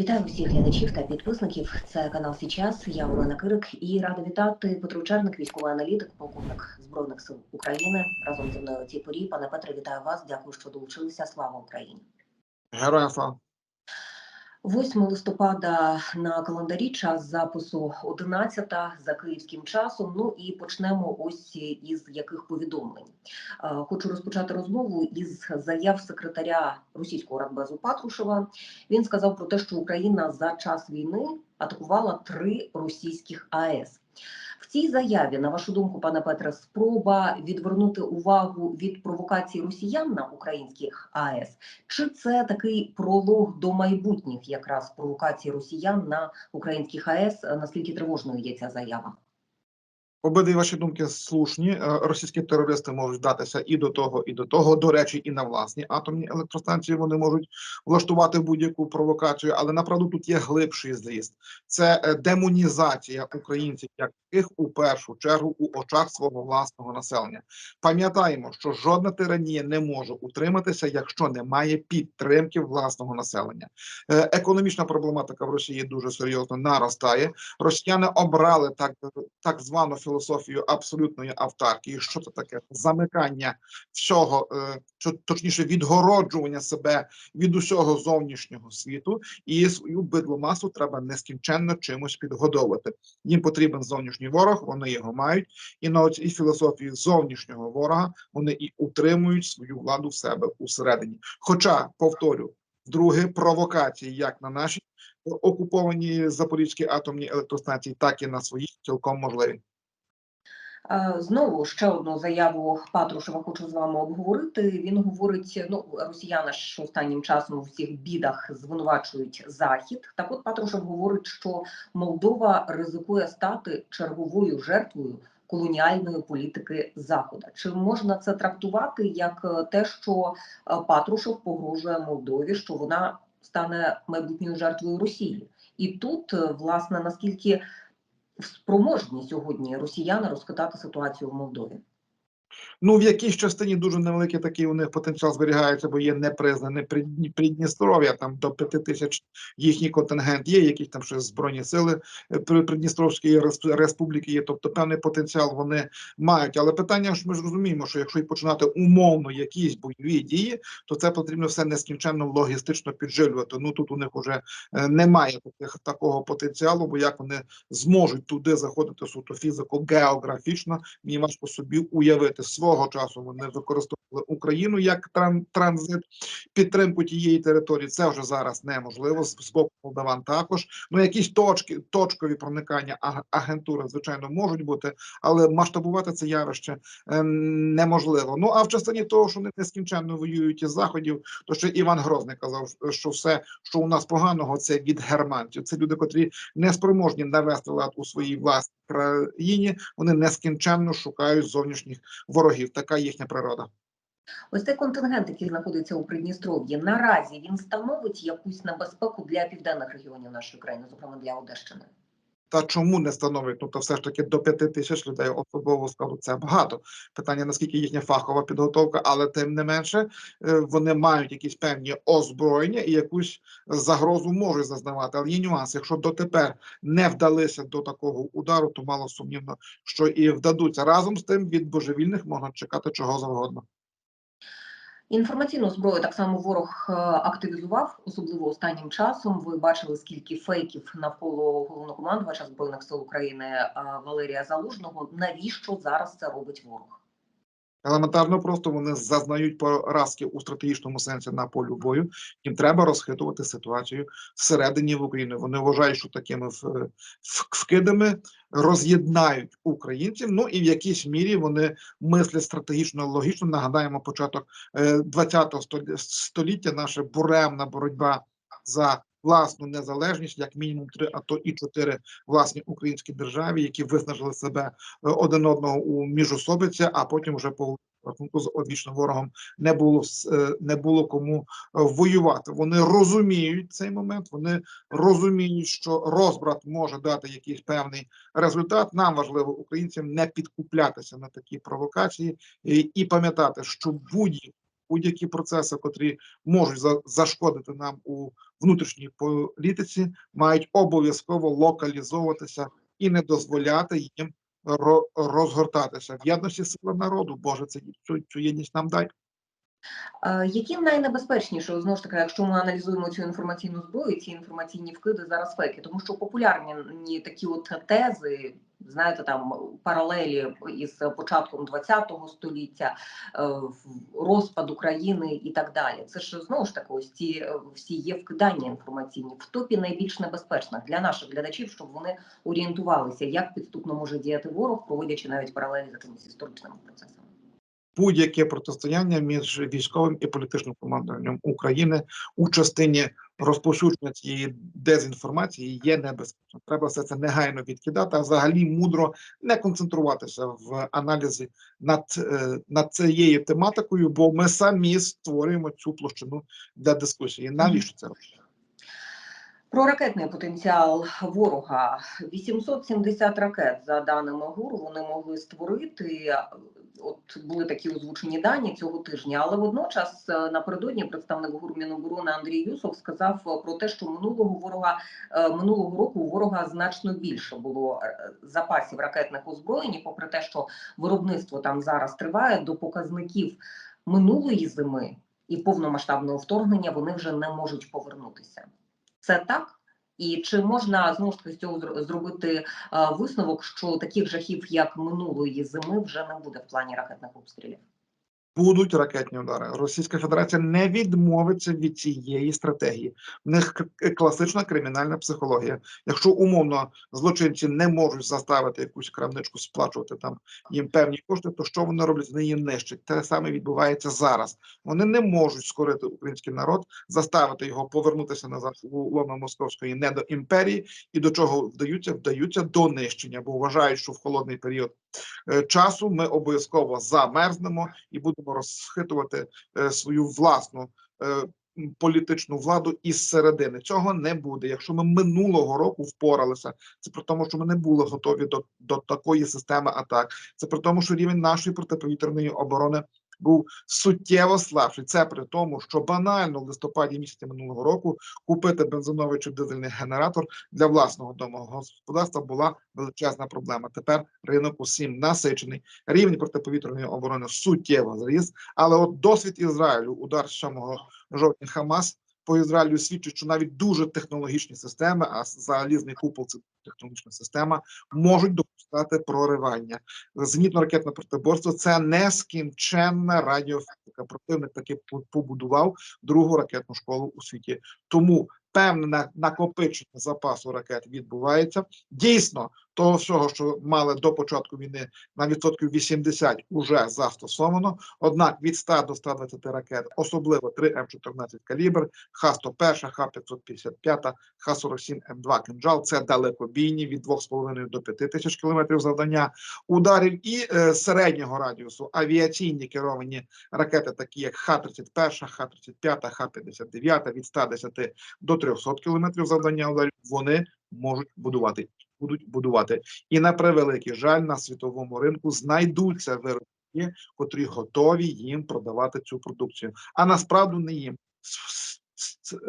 Вітаю всіх глядачів та підписників. Це канал Січас. Я Олена Кирик і рада вітати Петро Черник, військовий аналітик, полковник збройних сил України. Разом зі мною у цій порі. Пане Петре, вітаю вас. Дякую, що долучилися. Слава Україні. Героям слава. 8 листопада на календарі час запису 11 за київським часом. Ну і почнемо ось із яких повідомлень. Хочу розпочати розмову із заяв секретаря російського радбезу Патрушева. Він сказав про те, що Україна за час війни атакувала три російських АЕС. Цій заяві, на вашу думку, пане Петре, спроба відвернути увагу від провокацій росіян на українських АЕС, чи це такий пролог до майбутніх якраз провокацій росіян на українських АЕС? Наскільки тривожною є ця заява? Обидві ваші думки слушні. Е, Російські терористи можуть вдатися і до того, і до того. До речі, і на власні атомні електростанції вони можуть влаштувати будь-яку провокацію, але направду тут є глибший зріст. Це е, демонізація українців як у першу чергу у очах свого власного населення. Пам'ятаємо, що жодна тиранія не може утриматися, якщо немає підтримки власного населення. Е, Економічна проблематика в Росії дуже серйозно наростає. Росіяни обрали так, так звану філософію абсолютної автаркії. Що це таке? Замикання всього, е, точніше, відгороджування себе від усього зовнішнього світу, і свою бидломасу треба нескінченно чимось підгодовувати. Їм потрібен зовнішній ворог, вони його мають, і на цій філософії зовнішнього ворога вони і утримують свою владу в себе усередині. Хоча, повторю, друге провокації, як на нашій окуповані Запорізькі атомні електростанції, так і на своїх цілком можливі. Е, Знову ще одну заяву Патрушева хочу з вами обговорити. Він говорить: ну росіяни ж останнім часом у всіх бідах звинувачують захід. Так, от Патрушев говорить, що Молдова ризикує стати черговою жертвою колоніальної політики Заходу. Чи можна це трактувати як е, те, що е, Патрушев погрожує Молдові, що вона стане майбутньою жертвою Росії? І тут, власне, наскільки спроможні сьогодні росіяни розхитати ситуацію в Молдові. Ну, в якійсь частині дуже невеликий такий у них потенціал зберігається, бо є непризнане Придні- Придністров'я, там до п'яти тисяч їхній контингент є, якісь там ще збройні сили е, При- Придністровської Рес- республіки є, тобто певний потенціал вони мають. Але питання ж ми ж розуміємо, що якщо починати умовно якісь бойові дії, то це потрібно все нескінченно логістично підживлювати. Ну тут у них вже е, немає таких такого потенціалу, бо як вони зможуть туди заходити суто фізико географічно, мені важко собі уявити свого часу. Вони використовували Україну як транзит підтримку тієї території. Це вже зараз неможливо. З боку Молдаван також. Ну якісь точки, точкові проникання агентури, звичайно, можуть бути, але масштабувати це явище е, неможливо. Ну а в частині того, що вони нескінченно воюють із заходів, то ще Іван Грозний казав, що все, що у нас поганого, це від германців. Це люди, котрі не спроможні навести лад у своїй власній країні. Вони нескінченно шукають зовнішніх ворогів. Така їхня природа. Ось цей контингент, який знаходиться у Придністров'ї, наразі він становить якусь небезпеку для південних регіонів нашої країни, зокрема для Одещини. Та чому не становить? Тобто, все ж таки до п'яти тисяч людей особового складу це багато. Питання наскільки їхня фахова підготовка, але тим не менше е, вони мають якісь певні озброєння і якусь загрозу можуть зазнавати. Але є нюанс. Якщо дотепер не вдалися до такого удару, то мало сумнівно, що і вдадуться разом з тим від божевільних можна чекати чого завгодно. Інформаційну зброю так само ворог е, активізував, особливо останнім часом. Ви бачили, скільки фейків навколо головнокомандувача збройних сил України е, Валерія Залужного. Навіщо зараз це робить ворог? Елементарно, просто вони зазнають поразки у стратегічному сенсі на полю бою. Їм треба розхитувати ситуацію всередині в Україні. Вони вважають, що такими в- вкидами роз'єднають українців. Ну і в якійсь мірі вони мислять стратегічно логічно. Нагадаємо, початок ХХ століття, наша буремна боротьба за власну незалежність, як мінімум три, а то і чотири власні українські державі, які виснажили себе е, один одного у міжособиці, а потім вже по рахунку з одвічним ворогом не було е, не було кому е, воювати. Вони розуміють цей момент. Вони розуміють, що розбрат може дати якийсь певний результат. Нам важливо українцям не підкуплятися на такі провокації і, і пам'ятати, що будь-які будь-які процеси, котрі можуть за, зашкодити нам у внутрішній політиці мають обов'язково локалізовуватися і не дозволяти їм ро- розгортатися в єдності сила народу. Боже, це цю, цю єдність нам дай. Які найнебезпечніші, знову ж таки, якщо ми аналізуємо цю інформаційну зброю, ці інформаційні вкиди зараз фейки, тому що популярні такі от тези, знаєте, там паралелі із початком ХХ століття, е, розпад України і так далі. Це ж знову ж таки, ось ці е, всі є вкидання інформаційні. В топі найбільш небезпечно для наших глядачів, щоб вони орієнтувалися, як підступно може діяти ворог, проводячи навіть паралелі з якимись історичними процесами. Будь-яке протистояння між військовим і політичним командуванням України у частині розповсюдження цієї дезінформації є небезпечним. Треба все це негайно відкидати, а взагалі мудро не концентруватися в аналізі над, е, над цією тематикою, бо ми самі створюємо цю площину для дискусії. Навіщо це робити? Про ракетний потенціал ворога 870 ракет, за даними ГУР, вони могли створити. От були такі озвучені дані цього тижня, але водночас е, напередодні представник ГУР Міноборони Андрій Юсов сказав е, про те, що минулого ворога е, минулого року у ворога значно більше було запасів ракетних озброєнь, попри те, що виробництво там зараз триває до показників минулої зими і повномасштабного вторгнення, вони вже не можуть повернутися. Це так? І чи можна знову ж таки з цього зробити е, висновок, що таких жахів, як минулої зими, вже не буде в плані ракетних обстрілів? Будуть ракетні удари. Російська Федерація не відмовиться від цієї стратегії. В них класична кримінальна психологія. Якщо умовно злочинці не можуть заставити якусь крамничку сплачувати там їм певні кошти, то що вони роблять? Вони її нищать. Те саме відбувається зараз. Вони не можуть скорити український народ, заставити його повернутися назад у лоно московської недоімперії. І до чого вдаються? Вдаються до нищення, бо вважають, що в холодний період часу ми обов'язково замерзнемо і будемо розхитувати е, свою власну е, політичну владу із середини. Цього не буде. Якщо ми минулого року впоралися, це при тому, що ми не були готові до, до такої системи атак. Це при тому, що рівень нашої протиповітряної оборони. Був суттєво слабший. Це при тому, що банально в листопаді місяці минулого року купити бензиновий чи дизельний генератор для власного домогосподарства була величезна проблема. Тепер ринок усім насичений. Рівень протиповітряної оборони суттєво зріс. Але от досвід Ізраїлю, удар з 7 жовтня Хамас по Ізраїлю свідчить, що навіть дуже технологічні системи, а залізний купол це технологічна система, можуть допускати проривання. Зенітно-ракетне протиборство це нескінченна радіофізика. Противник таки побудував другу ракетну школу у світі. Тому певне накопичення запасу ракет відбувається. Дійсно, того всього, що мали до початку війни на відсотків 80 уже застосовано. Однак від 100 до 120 ракет, особливо 3 М14 калібр, Х-101, Х-555, Х-47, М2 «Кинджал» – це далекобійні від 2,5 до 5 тисяч кілометрів завдання ударів і е, середнього радіусу авіаційні керовані ракети, такі як Х-31, Х-35, Х-59 від 110 до 300 кілометрів завдання ударів, вони можуть будувати будуть будувати. І на превеликий жаль, на світовому ринку знайдуться виробники, котрі готові їм продавати цю продукцію. А насправді не їм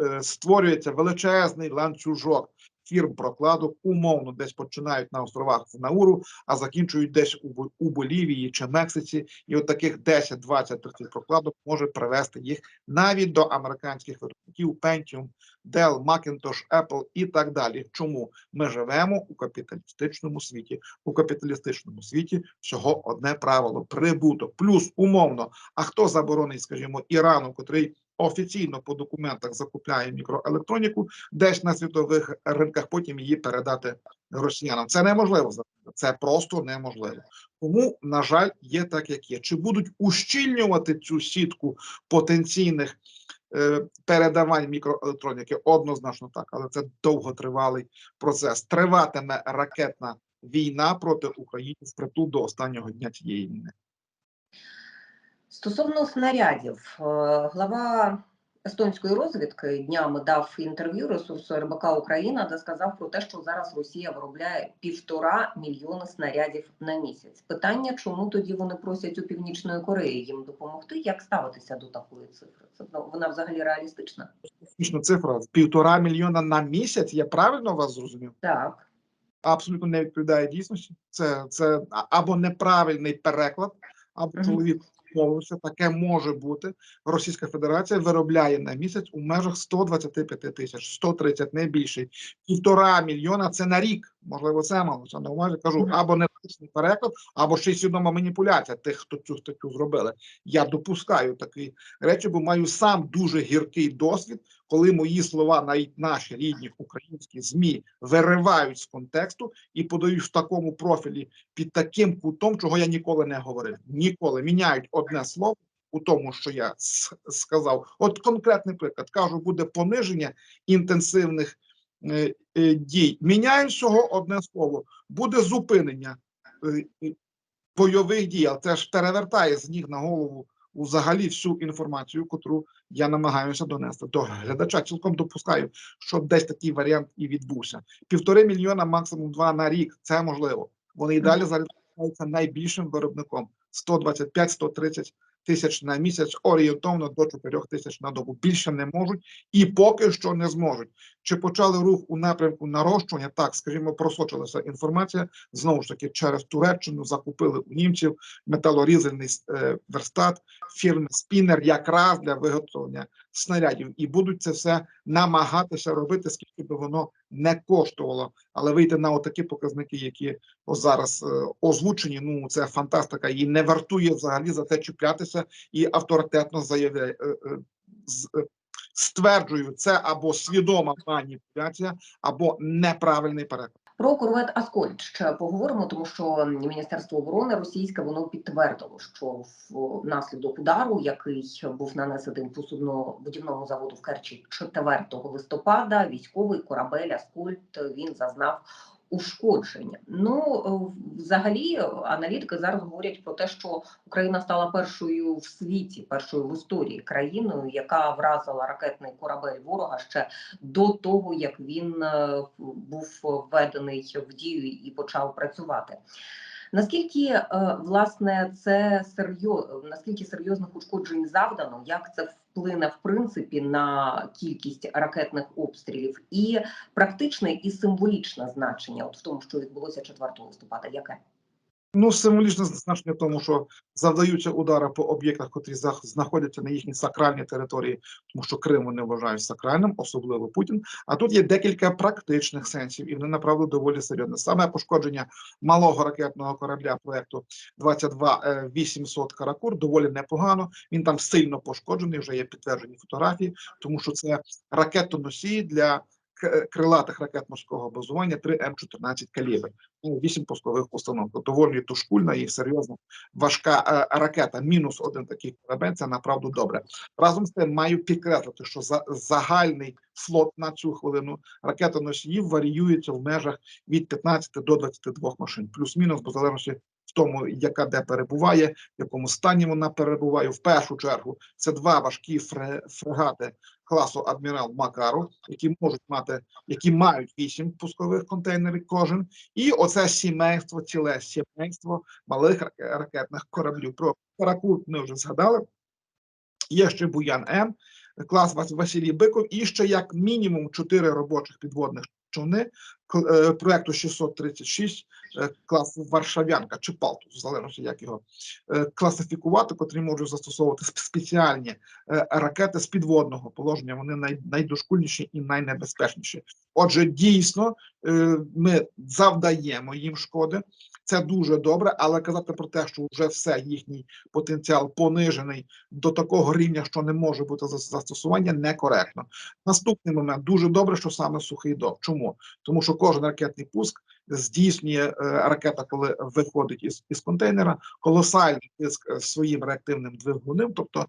е, створюється величезний ланцюжок фірм прокладок, умовно десь починають на островах Науру, а закінчують десь у, Бо- у Болівії чи Мексиці. І от таких 10, 20, 30 прокладок може привести їх навіть до американських виробників Pentium, Dell, Macintosh, Apple і так далі. Чому ми живемо у капіталістичному світі? У капіталістичному світі всього одне правило: прибуток, плюс умовно. А хто заборонить, скажімо, Ірану, котрий офіційно по документах закупляє мікроелектроніку, десь на світових ринках потім її передати росіянам? Це неможливо. Це просто неможливо. Тому, на жаль, є так, як є. Чи будуть ущільнювати цю сітку потенційних е, передавань мікроелектроніки? Однозначно так, але це довготривалий процес. Триватиме ракетна війна проти України впритул до останнього дня цієї війни. Стосовно снарядів, е, глава естонської розвідки днями дав інтерв'ю ресурсу РБК Україна, де сказав про те, що зараз Росія виробляє півтора мільйони снарядів на місяць. Питання, чому тоді вони просять у північної Кореї їм допомогти? Як ставитися до такої цифри? Це ну, вона взагалі реалістична? Фактично цифра півтора мільйона на місяць. Я правильно вас зрозумів? Так. Абсолютно не відповідає дійсності. Це, це або неправильний переклад, або Мгм. Помовився. Таке може бути. Російська Федерація виробляє на місяць у межах 125 тисяч, 130, не більше. Півтора мільйона це на рік. Можливо, це мало це на увазі. Кажу, або неточний переклад, або ще й свідома маніпуляція тих, хто цю статтю зробили. Я допускаю такі речі, бо маю сам дуже гіркий досвід, коли мої слова, навіть наші рідні українські змі виривають з контексту і подають в такому профілі під таким кутом, чого я ніколи не говорив. Ніколи міняють одне слово у тому, що я сказав. От конкретний приклад кажу, буде пониження інтенсивних е, е, дій. Міняю всього одне слово. Буде зупинення е, е, бойових дій, але це ж перевертає з ніг на голову взагалі всю інформацію, котру я намагаюся донести до глядача. Цілком допускаю, що десь такий варіант і відбувся. Півтори мільйона, максимум два на рік. Це можливо. Вони і далі залишаються найбільшим виробником 125-130 тисяч на місяць, орієнтовно до 4 тисяч на добу. Більше не можуть і поки що не зможуть. Чи почали рух у напрямку нарощування? Так, скажімо, просочилася інформація знову ж таки через Туреччину закупили у німців металорізальний е, верстат фірми Спінер якраз для виготовлення снарядів, і будуть це все намагатися робити, скільки би воно не коштувало, але вийти на отакі показники, які зараз е, озвучені. Ну це фантастика, і не вартує взагалі за це чіплятися і авторитетно заявляє. е, е, Стверджую, це або свідома маніпуляція, або неправильний переклад. Про корвет Аскольд ще поговоримо, тому що Міністерство оборони російське воно підтвердило, що внаслідок удару, який був нанесений по суднобудівному заводу в Керчі 4 листопада, військовий корабель Аскольд він зазнав ушкодження. Ну взагалі аналітики зараз говорять про те, що Україна стала першою в світі, першою в історії країною, яка вразила ракетний корабель ворога ще до того, як він е, був введений в дію і почав працювати. Наскільки е, власне це серйоз, наскільки серйозних ушкоджень завдано, як це вплине в принципі на кількість ракетних обстрілів, і практичне і символічне значення, от в тому, що відбулося 4 листопада, яке? Ну, символічне значення тому, що завдаються удари по об'єктах, котрі знаходяться на їхній сакральній території, тому що Крим вони вважають сакральним, особливо Путін. А тут є декілька практичних сенсів, і вони направду доволі серйозні. Саме пошкодження малого ракетного корабля проекту 22 е, 800 Каракур доволі непогано. Він там сильно пошкоджений. Вже є підтверджені фотографії, тому що це ракетоносії для крилатих ракет морського базування 3 М14 калібр. Ну, 8 пускових установок. Доволі тушкульна і серйозна важка е, ракета. Мінус один такий корабель. Це направду добре. Разом з тим маю підкреслити, що за загальний флот на цю хвилину ракетоносіїв варіюється в межах від 15 до 22 машин, плюс-мінус, по залежності тому, яка де перебуває, в якому стані вона перебуває. В першу чергу це два важкі фре- фрегати класу адмірал Макаров, які можуть мати, які мають вісім пускових контейнерів кожен, і оце сімейство, ціле сімейство малих раке- ракетних кораблів. Про Каракут ми вже згадали. Є ще Буян М, клас Вас- Василій Биков, і ще як мінімум чотири робочих підводних човни е, проекту 636 е, класу Варшавянка чи Палтус, в залежності як його е, класифікувати, котрі можуть застосовувати спеціальні е, ракети з підводного положення. Вони най, найдошкульніші і найнебезпечніші. Отже, дійсно, ми завдаємо їм шкоди. Це дуже добре, але казати про те, що вже все їхній потенціал понижений до такого рівня, що не може бути зас- застосування, некоректно. Наступний момент дуже добре, що саме сухий док. Чому? Тому що кожен ракетний пуск здійснює е, ракета, коли виходить із, із контейнера, колосальний тиск е, своїм реактивним двигунем, тобто е,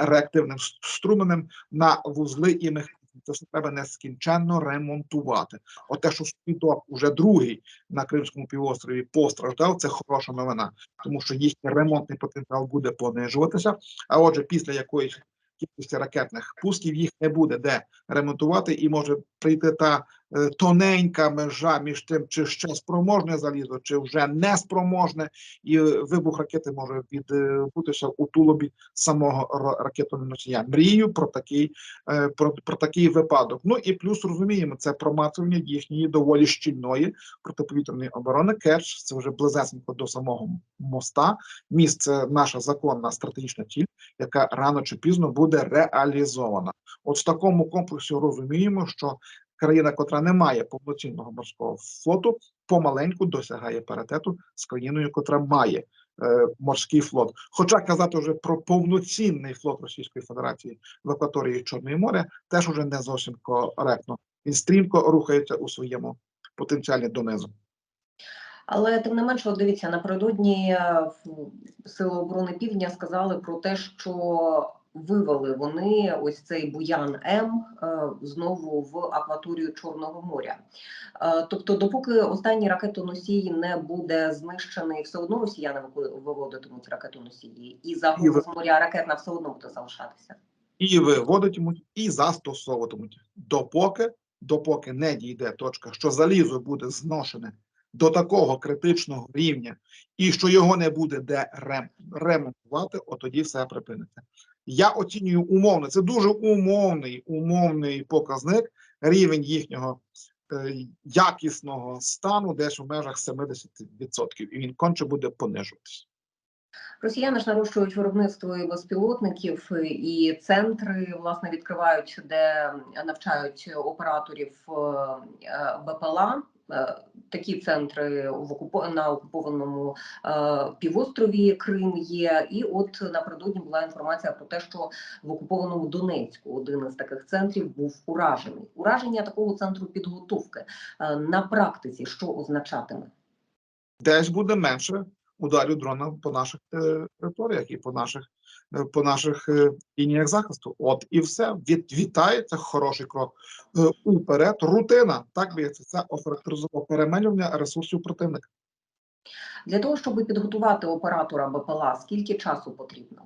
реактивним струменем на вузли і механізми. Це все треба нескінченно ремонтувати. От те, що Світок уже другий на Кримському півострові постраждав, це хороша новина, тому що їхній ремонтний потенціал буде понижуватися. А отже, після якоїсь кількості ракетних пусків, їх не буде де ремонтувати, і може прийти та тоненька межа між тим, чи ще спроможне залізо, чи вже неспроможне, і е, вибух ракети може відбутися у тулубі самого ра- ракетоносія. Мрію про такий, е, про, про такий випадок. Ну і плюс розуміємо, це промацування їхньої доволі щільної протиповітряної оборони. Керч це вже близесенько до самого моста. Міст це наша законна стратегічна ціль, яка рано чи пізно буде реалізована. От в такому комплексі розуміємо, що країна, котра не має повноцінного морського флоту, помаленьку досягає паритету з країною, котра має е, морський флот. Хоча казати вже про повноцінний флот Російської Федерації в акваторії Чорного моря теж уже не зовсім коректно. Він стрімко рухається у своєму потенціалі донизу. Але тим не менше, от дивіться, напередодні е, Сили оборони Півдня сказали про те, що вивели вони ось цей буян М е, знову в акваторію Чорного моря. Е, Тобто, допоки останній ракетоносій не буде знищений, все одно росіяни виводитимуть ракетоносії, і загроза з моря ракетна все одно буде залишатися. і виводитимуть, і застосовуватимуть, допоки, допоки не дійде точка, що залізо буде зношене до такого критичного рівня, і що його не буде де рем, ремонтувати, от тоді все припиниться. Я оцінюю умовно, це дуже умовний, умовний показник, рівень їхнього е, якісного стану десь у межах 70%, і він конче буде понижуватися. Росіяни ж нарощують виробництво і безпілотників е, і центри власне відкривають, де навчають операторів е, е, БПЛА. Е, Такі центри в на окупованому е, півострові Крим є. І от напередодні була інформація про те, що в окупованому Донецьку один із таких центрів був уражений. Ураження такого центру підготовки е, на практиці що означатиме? десь буде менше ударів дрона по наших територіях і по наших по наших е, лініях захисту. От і все. Від, вітається хороший крок е, уперед. Рутина, так би це, це охарактеризував перемелювання ресурсів противника. Для того щоб підготувати оператора БПЛА, скільки часу потрібно?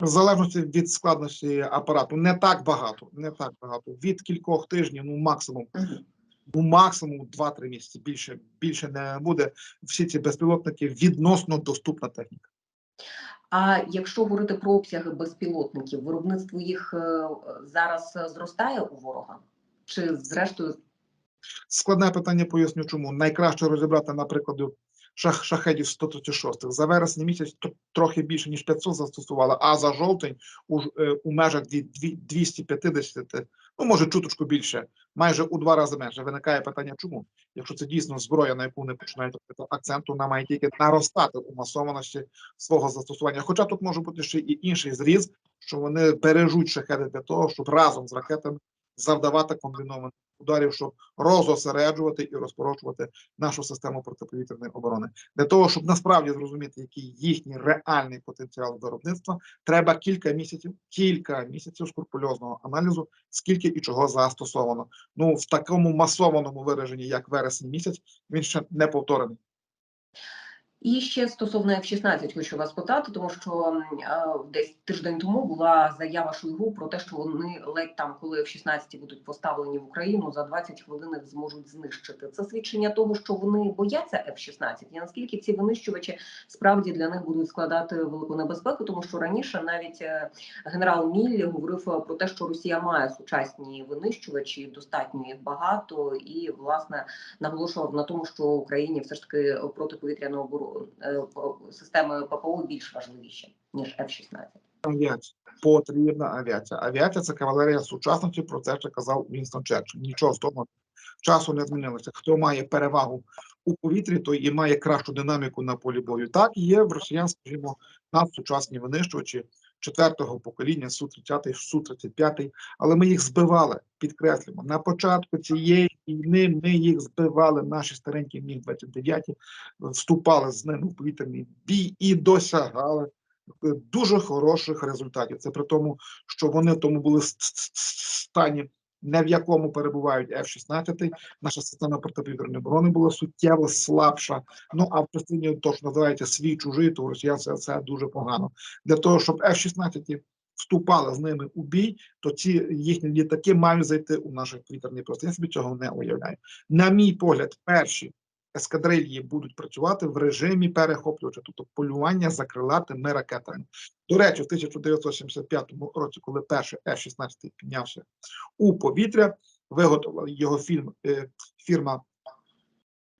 В залежності від складності апарату, не так багато, не так багато. Від кількох тижнів, ну максимум, ну максимум 2-3 місяці. Більше більше не буде. Всі ці безпілотники відносно доступна техніка. А якщо говорити про обсяги безпілотників, виробництво їх е, зараз е, зростає у ворога? Чи зрештою Складне питання, поясню чому. Найкраще розібрати на прикладі шах, шахедів 136. За вересень місяць тр- трохи більше, ніж 500 застосували, а за жовтень у, е, у межах дві- дві- 250, ну може чуточку більше, майже у два рази менше. Виникає питання, чому? Якщо це дійсно зброя, на яку вони починають робити акцент, вона має тільки наростати у масованості свого застосування. Хоча тут може бути ще і інший зріз, що вони бережуть шахеди для того, щоб разом з ракетами завдавати комбінованих ударів, щоб розосереджувати і розпорочувати нашу систему протиповітряної оборони. Для того, щоб насправді зрозуміти, який їхній реальний потенціал виробництва, треба кілька місяців, кілька місяців скрупульозного аналізу, скільки і чого застосовано. Ну в такому масованому вираженні, як вересень місяць, він ще не повторений. І ще стосовно F-16 хочу вас питати, тому що е, десь тиждень тому була заява Шойгу про те, що вони ледь там, коли F-16 будуть поставлені в Україну, за 20 хвилин їх зможуть знищити. Це свідчення того, що вони бояться F-16. І наскільки ці винищувачі справді для них будуть складати велику небезпеку, тому що раніше навіть е, генерал Міллі говорив е, про те, що Росія має сучасні винищувачі, достатньо їх багато, і власне наголошував на тому, що Україні все ж таки протиповітряна оборона системи ППО більш важливіші ніж F-16. Авіація потрібна авіація. Авіація це кавалерія сучасності. Про це ще казав Вінстон Черчилль. Нічого з того часу не змінилося. Хто має перевагу у повітрі, той і має кращу динаміку на полі бою. Так є в росіян, скажімо, надсучасні винищувачі четвертого покоління су 30 су 35 але ми їх збивали. Підкреслюємо на початку цієї війни. Ми їх збивали. Наші старенькі міг 29 вступали з ними в повітряний бій і досягали е, дуже хороших результатів. Це при тому, що вони в тому були стані, не в якому перебувають F-16. Наша система протиповітряної оборони була суттєво слабша. Ну а в частині того, що називається свій чужий, то росіян це, це дуже погано. Для того, щоб F-16 вступали з ними у бій, то ці їхні літаки мають зайти у наш повітряні простір. Я собі цього не уявляю. На мій погляд, перші ескадрильї будуть працювати в режимі перехоплювача, тобто полювання за крилатими ракетами. До речі, в 1975 році, коли перший F-16 піднявся у повітря, виготовила його фільм, е, фірма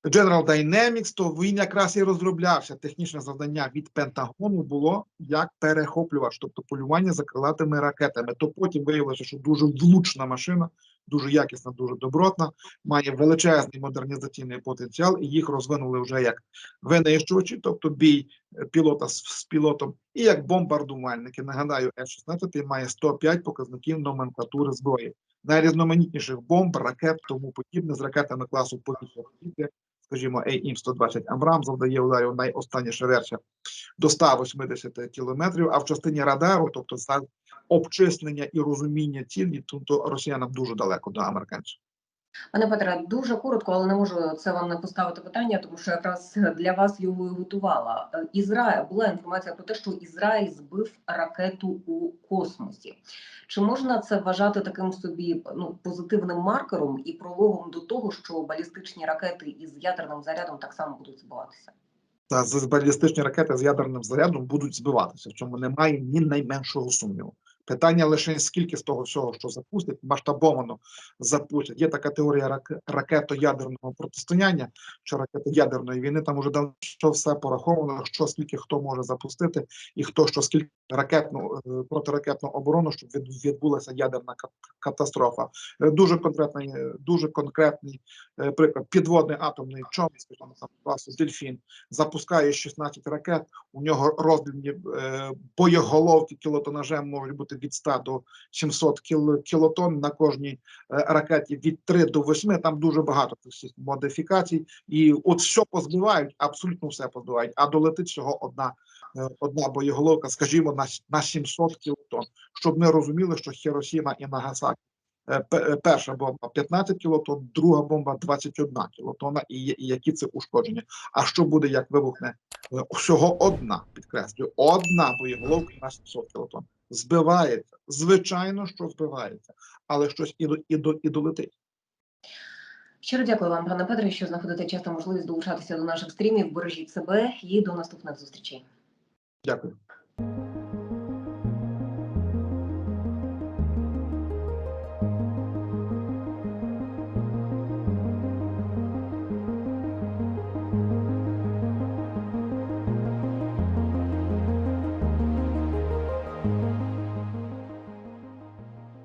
General Dynamics, то він якраз і розроблявся. Технічне завдання від Пентагону було як перехоплювач, тобто полювання за крилатими ракетами. То потім виявилося, що дуже влучна машина, дуже якісна, дуже добротна, має величезний модернізаційний потенціал, і їх розвинули вже як винищувачі, тобто бій е, пілота з, з пілотом, і як бомбардувальники. Нагадаю, F-16 має 105 показників номенклатури зброї. Найрізноманітніших бомб, ракет, тому подібне з ракетами класу повітря повітря, скажімо, АІМ-120 Амрам завдає ударів найостанніша версія до 180 кілометрів, а в частині радару, тобто за обчислення і розуміння цілі, тобто росіянам дуже далеко до американців. Пане Петре, дуже коротко, але не можу це вам не поставити питання, тому що якраз для вас його і готувала. Е, Ізраїль була інформація про те, що Ізраїль збив ракету у космосі. Чи можна це вважати таким собі ну позитивним маркером і прологом до того, що балістичні ракети із ядерним зарядом так само будуть збиватися? Та балістичні ракети з ядерним зарядом будуть збиватися. В цьому немає ні найменшого сумніву. Питання лише скільки з того всього, що запустять, масштабовано запустять. Є така теорія рак... ракето-ядерного протистояння чи ракето-ядерної війни. Там уже давно що все пораховано, що скільки хто може запустити, і хто що скільки ракетну е, протиракетну оборону, щоб відбулася ядерна катастрофа. Е, Дуже конкретний, е, дуже конкретний приклад. Підводний атомний човен, скажімо, там класу Дельфін запускає 16 ракет. У нього роздільні е, боєголовки кілотонажем можуть бути від 100 до 700 кіл, кілотон на кожній е, ракеті від 3 до 8. Там дуже багато всіх модифікацій, і от що позбивають, абсолютно все позбивають. А долетить всього одна, е, одна боєголовка, скажімо, на, на 700 кілотон. Щоб ми розуміли, що Хіросіма і Нагасакі Е, пе- Перша бомба 15 кілотон, друга бомба 21 кілотона, і, і які це ушкодження. А що буде, як вибухне всього одна, підкреслюю, одна боєголовка на 700 кілотон. Збивається. Звичайно, що збивається, але щось і, до- і, до, і долетить. Щиро дякую вам, пане Петре, що знаходите час та можливість долучатися до наших стрімів. Бережіть себе і до наступних зустрічей. Дякую.